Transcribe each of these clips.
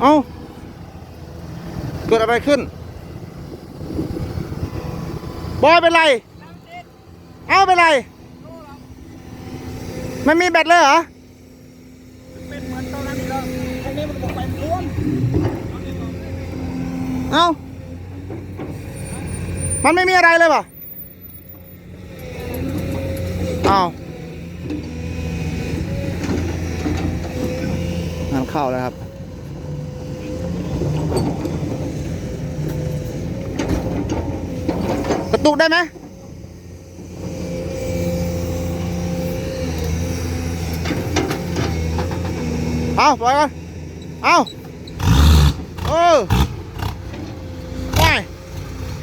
เอาเกิดอะไรขึ้น บอยเป็นไร เอ้าเป็นไรไม่มีแบตเลยเหรอ เป็นเหมือนตอนนั้นนี่แล้วไอ้นี่มันบอกไปรวม เอ้า มันไม่มีอะไรเลยป่ะเอ้างานเข้าแล้วครับ กระ ตุกได้ไหมเอาปล่อยก่อนเอาเออว้าย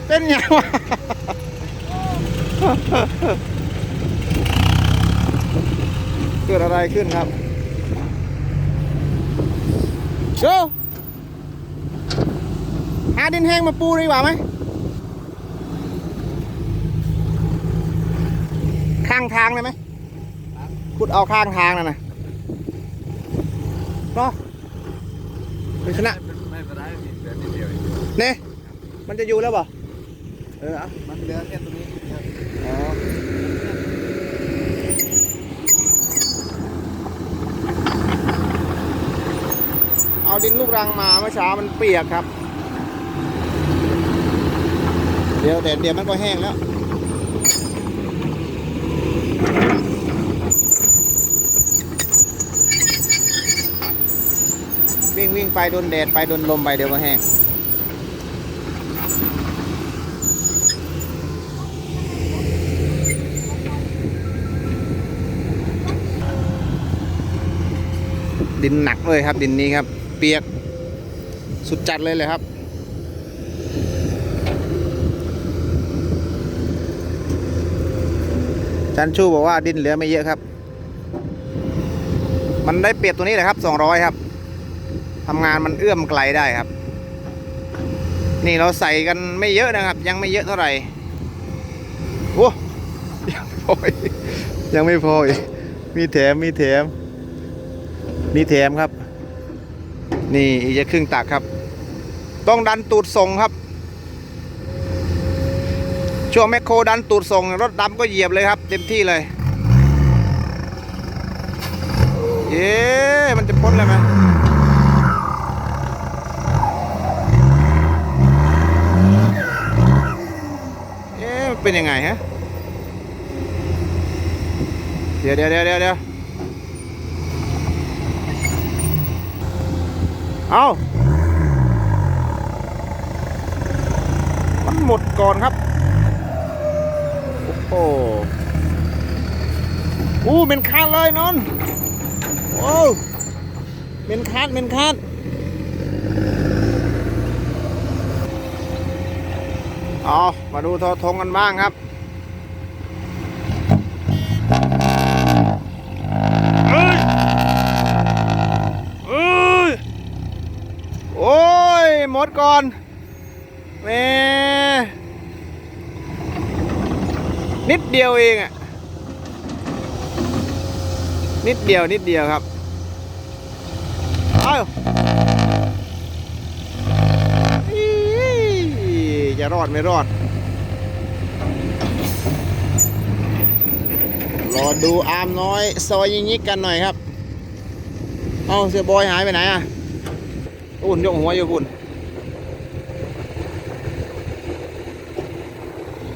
เป็นไงวะเกิดอะไรขึ้นครับโชหาดินแห้งมาปูดีกว่าไหม ข้างทางเลยไหมขุดเอาข้างทางนั่นนะเนาะเป็นชนะไม่เป็นไรพี่เหลือนิดเดียวเนี่ยมันจะอยู่แล้วเปล่เออมันเหลือแค่ตรงนี้อ๋อเอาดินลูกรังมาเมื่อเช้ามันเปียกครับ เดี๋ยวแต่เดี๋ยวมันก็แห้งแล้ว วิ่งวิ่งไปโดนแดดไปโดนลมไปเดี๋ยวก็แห้งดินหนักเลยครับ ดินนี้ครับ เปียกสุดจัดเลยเลยครับ จันชูบอกว่าดินเหลือไม่เยอะครับ มันได้เปรียบตัวนี้แหละครับ200ครับทำงานมันเอื้อมไกลได้ครับ นี่เราใส่กันไม่เยอะนะครับ ยังไม่เยอะเท่าไหร่โอ้ยังไม่พอยังไม่พออีกมีแถมมีแถม มีแถมครับ นี่อีกจะครึ่งตักครับ ต้องดันตูดส่งครับ ช่วงแมคโครดันตูดส่งรถดำก็เหยียบเลยครับ เต็มที่เลย เย้มันจะพ้นเลยไหมเอ๊ะมันเป็นยังไงฮะเดี๋ยวเดี๋ยวเดี๋ยวเดี๋ยวเดี๋ยวเอามันหมดก่อนครับ หอู้เป็นคาดเลยนนโอ้เป็นคาดเป็นคาดเอามาดูทอทงกันบ้างครับเฮ้ยเอ้ยโอ้ยหมดก่อนแม่ นิดเดียวเองอะนิดเดียวนิดเดียวครับเอาอี๋จะรอดไม่รอด รอดูอาร์มน้อยซอยยิงยิกกันหน่อยครับ เอาเสียบอยหายไปไหนอะอุ่นยกหัวอยู่คุณ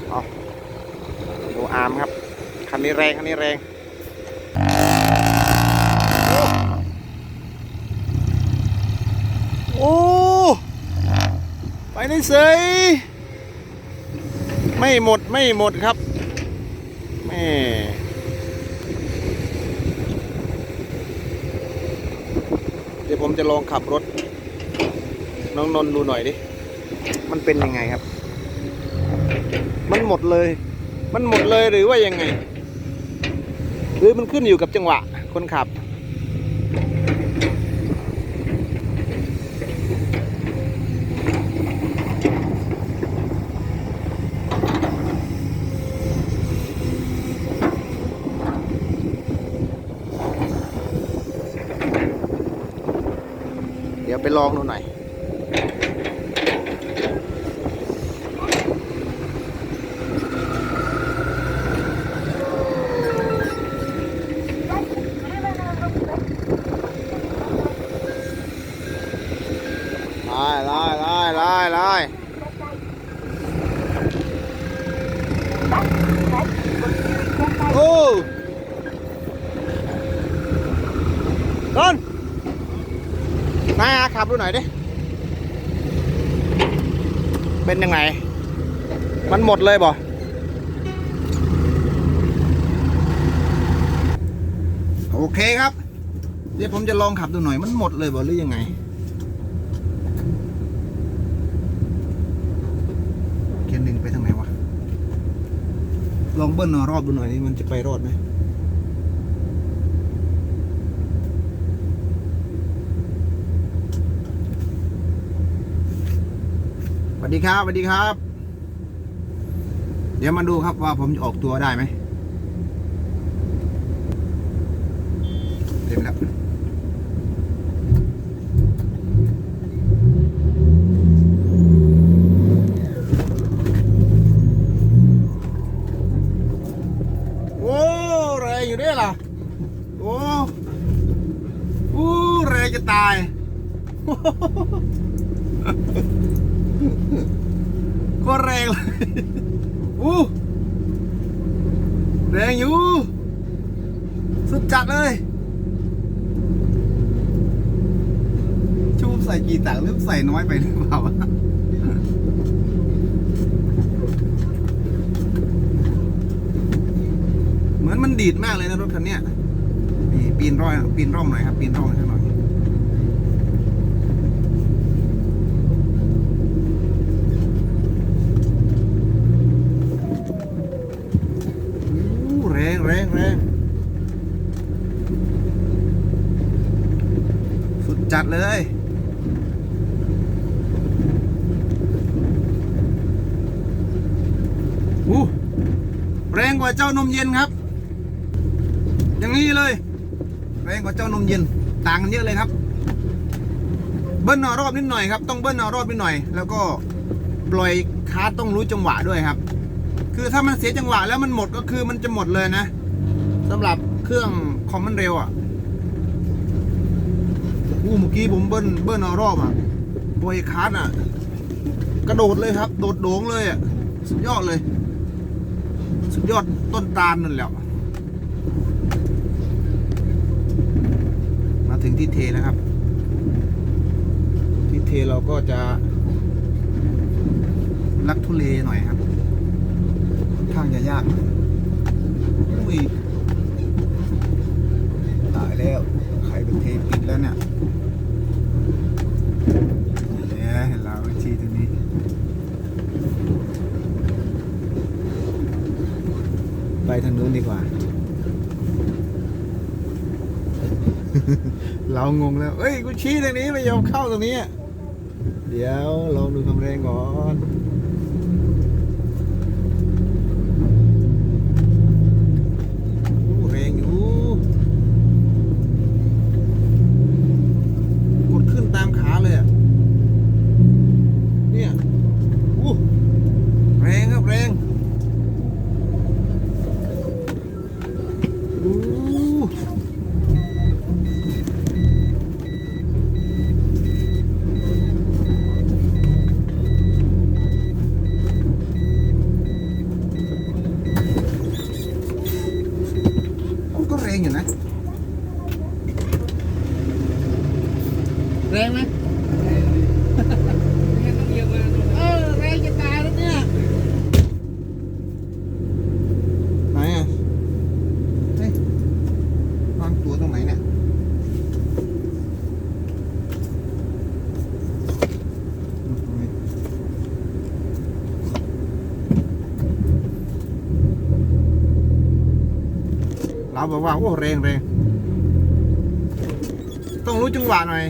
เอาดู อาร์มครับ คันนี้แรง คันนี้แรงโอ้ไปนี่เสยไม่หมดไม่หมดครับแม่เดี๋ยวผมจะลองขับรถ น้องนนดูหน่อยดิ มันเป็นยังไงครับ มันหมดเลย มันหมดเลยหรือว่ายังไง หรือมันขึ้นอยู่กับจังหวะคนขับ เดี๋ยวไปลองดูหน่อย ไล่ไล่ไล่ไล่ไล่โอ้ต้นนายอาขับดู หน่อยดิ เป็นยังไง มันหมดเลยบ่โอเคครับ เดี๋ยวผมจะลองขับดูหน่อย มันหมดเลยบ่หรือยังไงเกียร์หนึ่งไปทางไหนวะ ลองเบิ้ลหน่อรอบดูหน่อยนี่มันจะไปรอดไหมส วัสดีครับสวัสดีครับ เดี๋ยวมาดูครับว่าผมจะออกตัวได้ไหมเต็มแล้ว โอ้แรงอยู่ด้วยล่ะ โอ้โอ้แรงจะตาย ก็แรงเลยอู้แรงอยู่ สุด จัดเลยชูใส่กี่ตังค์หรือใส่น้อยไปหรือเปล่าเหมือนมันดีดมากเลยนะรถคันนี้ปีนร่อยปีนร่องหน่อยครับ ปีนร่องให้หน่อยอู้แรงแรงแรงสุดจัดเลย อู้แรงกว่า เจ้านมเย็นครับ อย่างนี้เลยแรงกว่าเจ้านมเย็นต่างกันเยอะเลยครับ เบิ้ลนอรอบนิดหน่อยครับ ต้องเบิ้ลนอรอบนิดหน่อย แล้วก็ปล่อยคาร์ต้องรู้จังหวะด้วยครับ คือถ้ามันเสียจังหวะแล้วมันหมดก็คือมันจะหมดเลยนะสำหรับเครื่องคอมมันเร็วอะอู้เมื่อกี้ผมเบิ้ลเบิ้ลนอรอบอะปล่อยคาร์อะ กระโดดเลยครับ โดดโด่งเลยอะสุดยอดเลย สุดยอดต้นตาลนั่นแหละมาถึงที่เทนะครับ ที่เทเราก็จะลักทุเลหน่อยครับ ข้างจะยากหน่อยอุ้ยตายแล้ว ใครเป็นเทปิดแล้วเนี่ยเนี่ยเห็นแล้ววิธีตรงนี้ ไปทางนู้นดีกว่า เรางงแล้ว เอ้ย กูชี้ทางนี้ไม่ยอมเข้าตรงนี้ เดี๋ยวลองดูคำแรงก่อนโอ้แรงอยู่ กดขึ้นตามขาเลยอะ เนี่ยอู้แรงครับแรงอู้ ก็แรงอยู่นะ แรงไหมเออแรงจะตายแล้วเนี่ย ไหนอะเฮ้ยวางตัวตรงไหนเนี่ย เราบอกว่าโอ้แรงแรงต้องรู้จังหวะหน่อย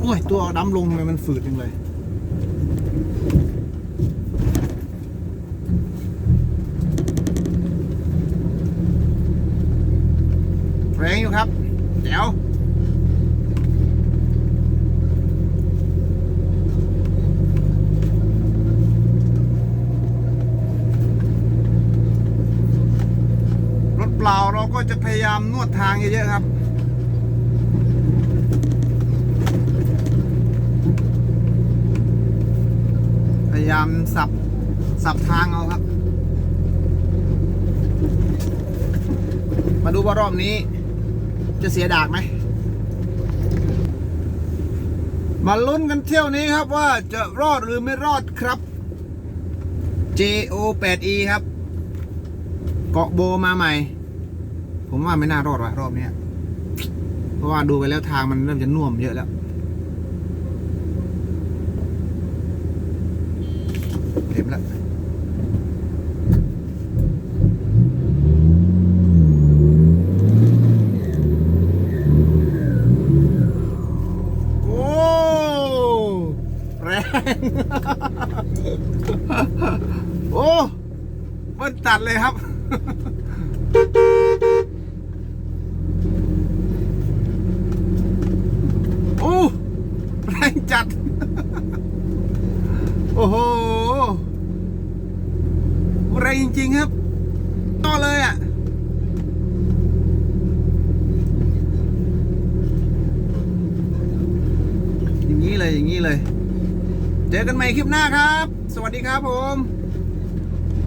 โอ้ยตัวดปั๊มลงทำไมมันฝืดจังเลย แรงอยู่ครับเดี๋ยว รถเปล่าเราก็จะพยายามนวดทางเยอะๆครับพยายามสับ สับทางเอาครับ มาดูว่ารอบนี้ จะเสียดากไหม มาลุ้นกันเที่ยวนี้ครับว่าจะรอดหรือไม่รอดครับ JO 8E ครับ เกาะโบมาใหม่ ผมว่าไม่น่ารอดว่ะรอบนี้เพราะว่าดูไปแล้วทางมันเริ่มจะน่วมเยอะแล้วเต็มแล้ว โอ้ แรง โอ้ เบิ้ลตัดเลยครับ โอ้แรงจัด โอ้โหแรงจริง ๆ ครับ ต่อเลยอะอย่างนี้เลยอย่างนี้เลย เจอกันใหม่คลิปหน้าครับ สวัสดีครับผม